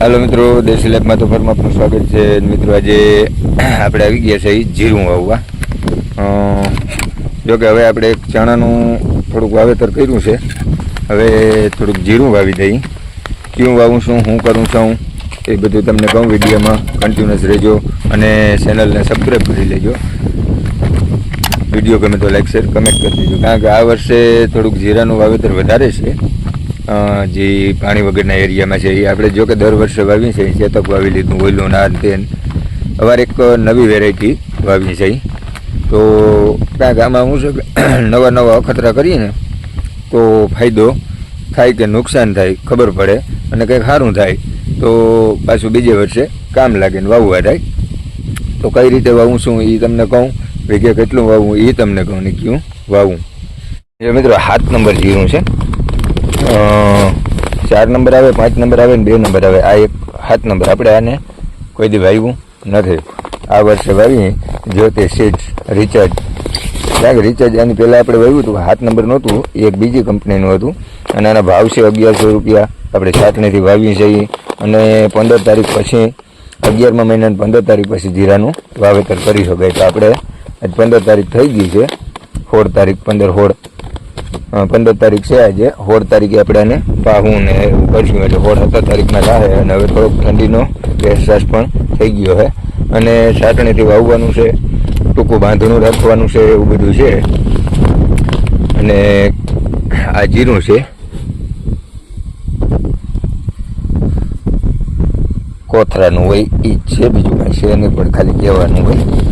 હાલો મિત્રો, દેશી લાઈફમાં તો ફરમાં આપનું સ્વાગત છે. મિત્રો, આજે આપણે આવી ગયા છે જીરું વાવવા. જોકે હવે આપણે એક ચણાનું થોડુંક વાવેતર કર્યું છે. હવે થોડુંક જીરું વાવી દઈ ક્યું વાવું છું, હું કરું છું, એ બધું તમને કહું. વિડીયોમાં કન્ટિન્યુઅસ રહેજો અને ચેનલને સબસ્ક્રાઈબ કરી લેજો. વીડિયો ગમે તો લાઈક શેર કમેન્ટ કરી દેજો. કારણ કે આ વર્ષે થોડુંક જીરાનું વાવેતર વધારે છે. જે પાણી વગરના એરિયામાં છે, એ આપણે જો કે દર વર્ષે વાવીએ છીએ ચેતક વાવી લીધું ઓઈલું ના તે અમારે એક નવી વેરાયટી વાવી છે તો કારણ કે આમાં શું છે નવા નવા અખતરા કરીએ ને, તો ફાયદો થાય કે નુકસાન થાય, ખબર પડે અને કંઈક સારું થાય, તો પાછું બીજે વર્ષે કામ લાગે ને વાવવા થાય તો કઈ રીતે વાવું છું એ તમને કહું કે કેટલું વાવું એ તમને કહું ને ક્યું વાવું. મિત્રો સાત નંબર જીરું છે. ચાર નંબર આવે, પાંચ નંબર આવે ને બે નંબર આવે. આ એક સાત નંબર. આપણે આને કોઈ દી વાવ્યું નથી. આ વર્ષે વાવી જો તે સીડ્સ રિચાર્જ. કારણ કે રિચાર્જ આની પહેલાં આપણે વાવ્યું હતું, સાત નંબર નહોતું એક બીજી કંપનીનું હતું. અને આના ભાવ છે અગિયારસો રૂપિયા. આપણે છાટણીથી વાવી છીએ. અને પંદર તારીખ પછી, અગિયારમા મહિનાની પંદર તારીખ પછી જીરાનું વાવેતર કરી શકાય. તો આપણે આજ પંદર તારીખ થઈ ગઈ છે. સોળ તારીખ, પંદર સોળ. પંદર તારીખ છે આજે. સોળ તારીખે આપણે આને પાહું ને એવું કરશું. એટલે સોળ સત્તર તારીખમાં લાગે અને હવે થોડોક ઠંડીનો અહેસાસ પણ થઈ ગયો છે અને છાટણીથી વાવવાનું છે, ટૂંકું બાંધણું રાખવાનું છે એવું બધું છે. અને આ જીરું છે. કોથરાનું હોય એ છે, બીજું કાંઈ છે નહીં, પણ ખાલી કહેવાનું હોય.